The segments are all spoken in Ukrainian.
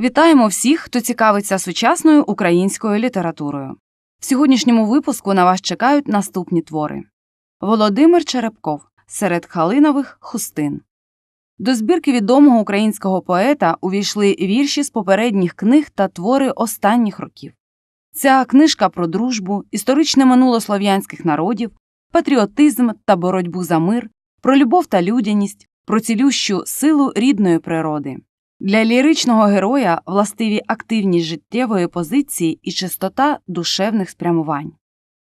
Вітаємо всіх, хто цікавиться сучасною українською літературою. В сьогоднішньому випуску на вас чекають наступні твори: Володимир Черепков серед халинових хустин. До збірки відомого українського поета увійшли вірші з попередніх книг та твори останніх років. Ця книжка про дружбу, історичне минуло слов'янських народів, патріотизм та боротьбу за мир, про любов та людяність, про цілющу силу рідної природи. Для ліричного героя властиві активність життєвої позиції і чистота душевних спрямувань.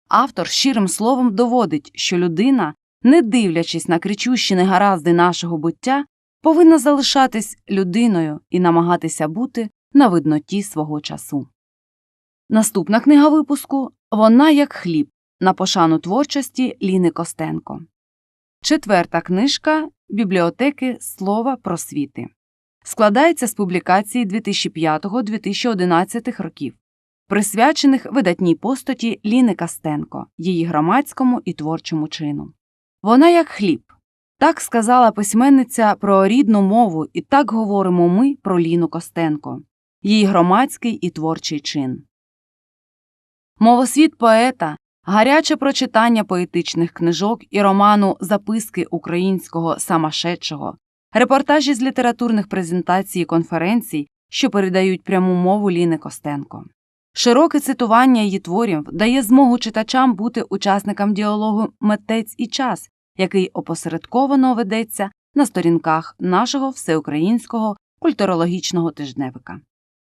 Автор щирим словом доводить, що людина, не дивлячись на кричущі негаразди нашого буття, повинна залишатись людиною і намагатися бути на видноті свого часу. Наступна книга випуску Вона як хліб на пошану творчості Ліни Костенко. Четверта книжка Бібліотеки Слова просвіти. Складається з публікацій 2005-2011 років, присвячених видатній постаті Ліни Костенко, її громадському і творчому чину. Вона як хліб. Так сказала письменниця про рідну мову, і так говоримо ми про Ліну Костенко, її громадський і творчий чин. Мовосвіт поета, гаряче прочитання поетичних книжок і роману Записки українського самошедшого, репортажі з літературних презентацій і конференцій, що передають пряму мову Ліни Костенко. Широке цитування її творів дає змогу читачам бути учасникам діалогу митець і час, який опосередковано ведеться на сторінках нашого всеукраїнського культурологічного тижневика.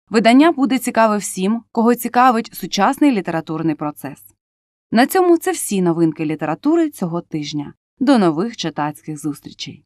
Видання буде цікаве всім, кого цікавить сучасний літературний процес. На цьому це всі новинки літератури цього тижня. До нових читацьких зустрічей.